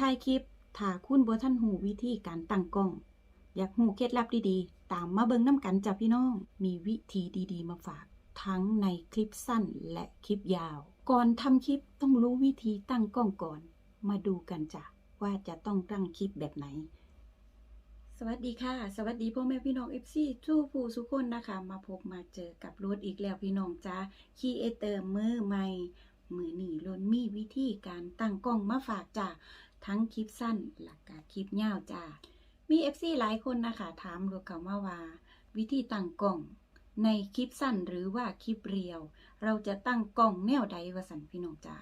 ถ่ายคลิป ถ้าคุณบ่ทันหูวิธีการตั้งกล้อง อยากหูเคล็ดลับดีๆ ตามมาเบิ่งน้ำกันจ้ะพี่น้อง มีวิธีดีๆ มาฝาก ทั้งในคลิปสั้นและคลิปยาว ก่อนทำคลิปต้องรู้วิธีตั้งกล้องก่อน มาดูกันจ้ะว่าจะต้องตั้งคลิปแบบไหน สวัสดีค่ะ สวัสดีพ่อแม่พี่น้อง FC ทุกผู้ทุกคนนะคะ มาพบมาเจอกับรถอีกแล้วพี่น้องจ้าคีเอเตอร์มือใหม่มือหนีล้นมีวิธีการตั้งกล้องมาฝากจ้า ทั้งคลิปสั้นหลักกะคลิปยาวจ้า มี FC หลายคนนะคะ ถามรถเขามาว่า วิธีตั้งกล้อง ในคลิปสั้นหรือว่าคลิปเรียว เราจะตั้งกล้องแนวใดวะสันพี่น้องจ้า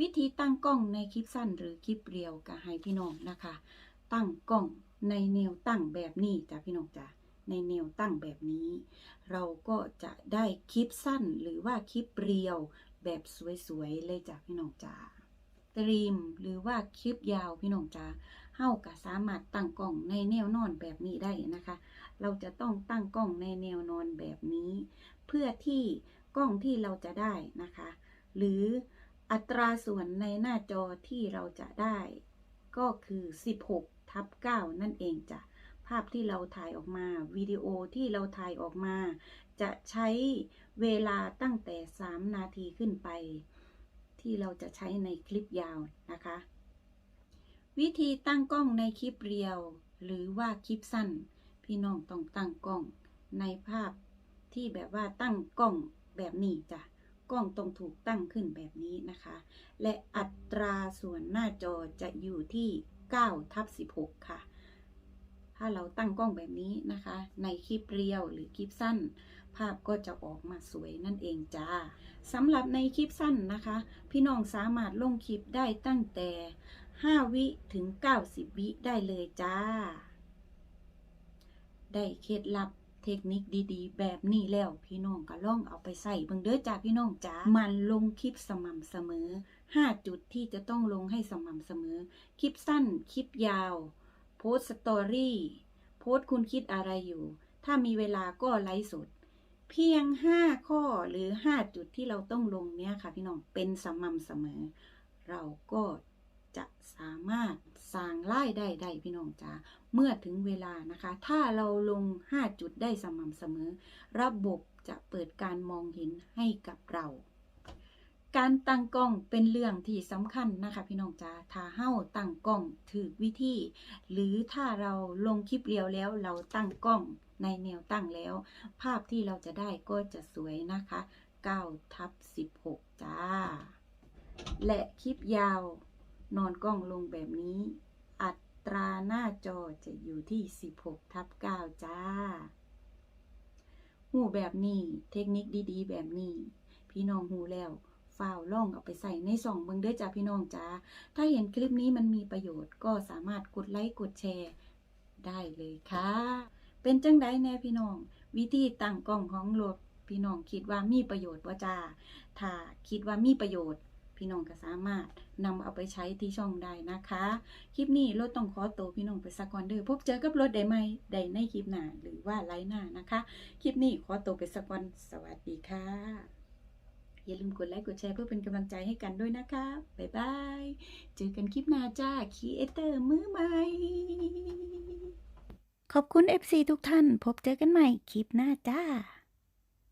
วิธีตั้งกล้องในคลิปสั้นหรือคลิปเรียวก็ให้พี่น้องนะคะ ตั้งกล้องในแนวตั้งแบบนี้จ้ะพี่น้องจ้ะในแนวตั้งแบบนี้ เราก็จะได้คลิปสั้นหรือว่าคลิปเรียวแบบสวยๆเลยจ้ะพี่น้องจ้า ตรีม หรือว่าคลิปยาวพี่น้องจ้าเฮาก็สามารถตั้งกล้องในแนวนอนแบบนี้ได้นะคะ เราจะต้องตั้งกล้องในแนวนอนแบบนี้ เพื่อที่กล้องที่เราจะได้นะคะ หรืออัตราส่วนในหน้าจอที่เราจะได้ ก็คือ 16ทับ9นั่นเองจ้ะภาพที่เราถ่ายออกมาวิดีโอที่เราถ่ายออกมา จะใช้เวลาตั้งแต่ 3 นาทีขึ้นไป ที่เราจะใช้ในคลิปยาวนะคะ วิธีตั้งกล้องในคลิปเรียว หรือว่าคลิปสั้น พี่น้องต้องตั้งกล้องในภาพที่แบบว่าตั้งกล้องแบบนี้จ้ะกล้องต้องถูกตั้งขึ้นแบบนี้นะคะ และอัตราส่วนหน้าจอจะอยู่ที่9ทับ16 ค่ะ ถ้าเราตั้งกล้องแบบนี้นะคะ ในคลิปเรียวหรือคลิปสั้น ภาพก็จะออกมาสวยนั่นเองจ้าสำหรับในคลิปสั้นนะคะ พี่น้องสามารถลงคลิปได้ตั้งแต่ 5 วิถึง 90 วิได้เลยจ้า ได้เคล็ดลับเทคนิคดีๆ แบบนี้แล้วพี่น้องก็ลองเอาไปใส่เบิ่งเด้อจ้าพี่น้องจ้ามันลงคลิปสม่ำเสมอ 5 จุดที่จะต้องลงให้สม่ำเสมอ คลิปสั้น คลิปยาว โพสต์สตอรี่ โพสต์คุณคิดอะไรอยู่ ถ้ามีเวลาก็ไลฟ์สด เพียง 5 ข้อหรือ 5 จุดที่เราต้องลงเนี้ยค่ะ พี่น้องเป็นสม่ำเสมอ เราก็จะสามารถสร้างรายได้ได้พี่น้องจ้าเมื่อถึงเวลานะคะ ถ้าเราลง 5 จุดได้สม่ำเสมอ ระบบจะเปิดการมองเห็นให้กับเรา การตั้งกล้องเป็นเรื่องที่สำคัญนะคะ พี่น้องจ้าถ้าเฮ้าตั้งกล้องถือวิธี หรือถ้าเราลงคลิปเรียวแล้วเราตั้งกล้อง ในแนวตั้งแล้ว ภาพที่เราจะได้ก็จะสวยนะคะ9ทับ16 จ้า และคลิปยาว นอนกล้องลงแบบนี้ อัตราหน้าจอจะอยู่ที่ 16ทับ9จ้าหูแบบนี้ เทคนิคดีๆ แบบนี้ พี่น้องหูแล้วฝ้าล่องเอาไปใส่ในส่องเบิ่งด้อจ้าพี่น้องจ้า ถ้าเห็นคลิปนี้มันมีประโยชน์ก็สามารถกดไลค์กดแชร์ได้เลยค่ะ เป็นจังไดแน่พี่น้อง วิธีตั้งกล้องของรถพี่น้องคิดว่ามีประโยชน์บ่จ้าถ้าคิดว่ามีประโยชน์ พี่น้องก็สามารถนำเอาไปใช้ที่ช่องได้นะคะ คลิปนี้รถต้องขอตัวพี่น้องไปสักก่อนเด้อพบเจอกับรถได้ไหมได้ในคลิปหน้าหรือว่าไลฟ์หน้านะคะ คลิปนี้ขอตัวไปสักก่อนสวัสดีค่ะ อย่าลืมกดไลค์กดแชร์เพื่อเป็นกำลังใจให้กันด้วยนะคะบ๊ายบายเจอกันคลิปหน้าจ้าคีเอเตอร์มือใหม่ ขอบคุณ FC ทุกท่าน พบเจอกันใหม่คลิปหน้าจ้า